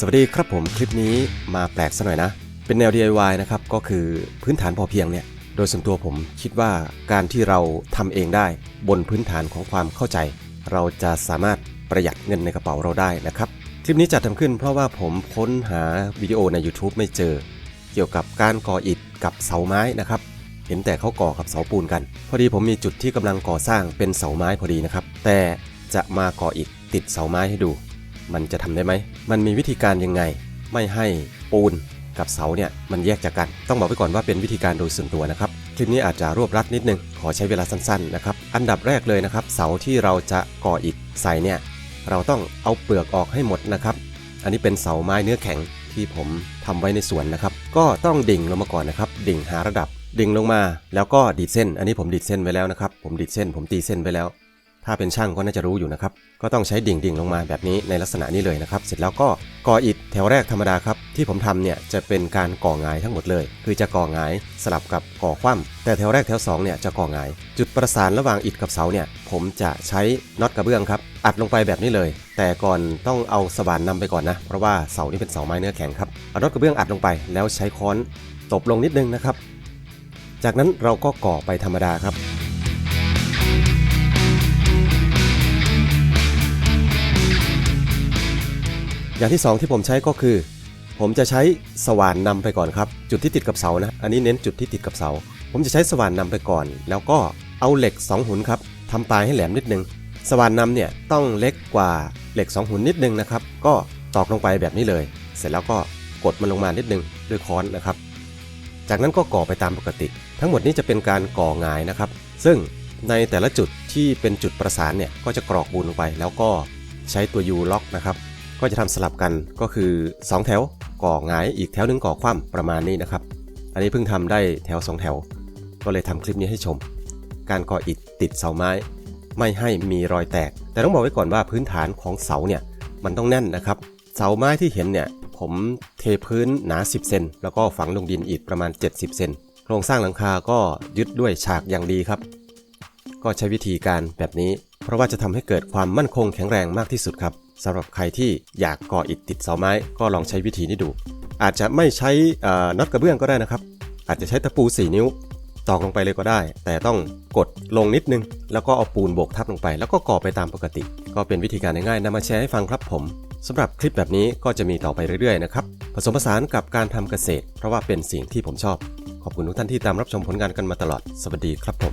สวัสดีครับผมคลิปนี้มาแปลกซะหน่อยนะ เป็นแนว DIY นะครับก็คือพื้นฐานพอเพียงเนี่ย โดยส่วนตัวผมคิดว่าการที่เราทำเองได้บนพื้นฐานของความเข้าใจ เราจะสามารถประหยัดเงินในกระเป๋าเราได้นะครับ คลิปนี้จัดทำขึ้นเพราะว่าผมค้นหาวิดีโอใน YouTube ไม่เจอ เกี่ยวกับการก่ออิฐกับเสาไม้นะครับเห็นแต่เขาก่อกับเสาปูนกัน พอดีผมมีจุดที่กำลังก่อสร้างเป็นเสาไม้พอดีนะครับแต่จะมาก่ออิฐติดเสาไม้ให้ดู มันจะทำได้ไหม มันมีวิธีการยังไง ไม่ให้ปูนกับเสาเนี่ยมันแยกจากกัน ต้องบอกไว้ก่อนว่าเป็นวิธีการโดยส่วนตัวนะครับ คลิปนี้อาจจะรวบรัดนิดนึง ขอใช้เวลาสั้นๆนะครับ อันดับแรกเลยนะครับ เสาที่เราจะก่ออิฐใส่เนี่ยเราต้องเอาเปลือกออกให้หมดนะครับ อันนี้เป็นเสาไม้เนื้อแข็งที่ผมทำไว้ในสวนนะครับ ก็ต้องดิ่งลงมาก่อนนะครับ ดิ่งหาระดับ ดิ่งลงมา แล้วก็ดีดเส้น อันนี้ผมดีดเส้นไว้แล้วนะครับ ผมดีดเส้น ผมตีเส้นไว้แล้ว ถ้าเป็นช่างก็น่าจะรู้อยู่นะครับ ก็ต้องใช้ดิ่งดิ่งลงมาแบบนี้ในลักษณะนี้เลยนะครับ เสร็จแล้วก็ก่ออิฐแถวแรกธรรมดาครับ ที่ผมทำเนี่ยจะเป็นการก่อหงายทั้งหมดเลย คือจะก่อหงายสลับกับก่อคว่ำแต่แถวแรกแถวสองเนี่ยจะก่อหงาย จุดประสานระหว่างอิฐกับเสาเนี่ยผมจะใช้น็อตกระเบื้องครับอัดลงไปแบบนี้เลย แต่ก่อนต้องเอาสว่านนำไปก่อนนะ เพราะว่าเสานี่เป็นเสาไม้เนื้อแข็งครับเอาน็อตกระเบื้องอัดลงไป แล้วใช้ค้อนตบลงนิดนึงนะครับ จากนั้นเราก็ก่อไปธรรมดาครับ อย่างที่ 2 ที่ผมใช้ก็คือ ผมจะใช้สว่านนำไปก่อนครับ จุดที่ติดกับเสานะ อันนี้เน้นจุดที่ติดกับเสา ผมจะใช้สว่านนำไปก่อน แล้วก็เอาเหล็ก 2 หุ่นครับทำปลายให้แหลมนิดนึง สว่านนำเนี่ยต้องเล็กกว่าเหล็ก 2 หุ่นนิดนึงนะครับ ก็ตอกลงไปแบบนี้เลย เสร็จแล้วก็กดมันลงมานิดนึงด้วยค้อนนะครับ จากนั้นก็ก่อไปตามปกติ ทั้งหมดนี้จะเป็นการก่อหงายนะครับ ซึ่งในแต่ละจุดที่เป็นจุดประสานเนี่ยก็จะกรอกบูนลงไป แล้วก็ใช้ตัว U ล็อกนะครับ ก็จะทำสลับกันก็คือ 2 แถวก่อหงายอีกแถวหนึงก่อคว่ำประมาณนี้นะครับ อันนี้เพิ่งทำได้แถว 2 แถว ก็เลยทำคลิปนี้ให้ชม การก่ออิฐติดเสาไม้ ไม่ให้มีรอยแตก แต่ต้องบอกไว้ก่อนว่าพื้นฐานของเสาเนี่ยมันต้องแน่นนะครับ เสาไม้ที่เห็นเนี่ยผมเทพื้นหนา 10 เซนแล้วก็ฝังลงดินอีกประมาณ 70 เซนโครงสร้างหลังคาก็ยึดด้วยฉากอย่างดีครับ ก็ใช้วิธีการแบบนี้ เพราะว่าจะทำให้เกิดความมั่นคงแข็งแรงมากที่สุดครับ สำหรับใครที่อยากก่ออิฐติดเสาไม้ก็ลองใช้วิธีนี้ดู อาจจะไม่ใช้น็อตกระเบื้องก็ได้นะครับ อาจจะใช้ตะปู 4 นิ้วตอกลงไปเลยก็ได้ แต่ต้องกดลงนิดนึง แล้วก็เอาปูนโบกทับลงไป แล้วก็ก่อไปตามปกติ ก็เป็นวิธีการง่ายๆนำมาแชร์ให้ฟังครับผมสำหรับคลิปแบบนี้ก็จะมีต่อไปเรื่อยๆนะครับผสมผสานกับการทำเกษตร เพราะว่าเป็นสิ่งที่ผมชอบ ขอบคุณทุกท่านที่ตามรับชมผลงานกันมาตลอด สวัสดีครับผม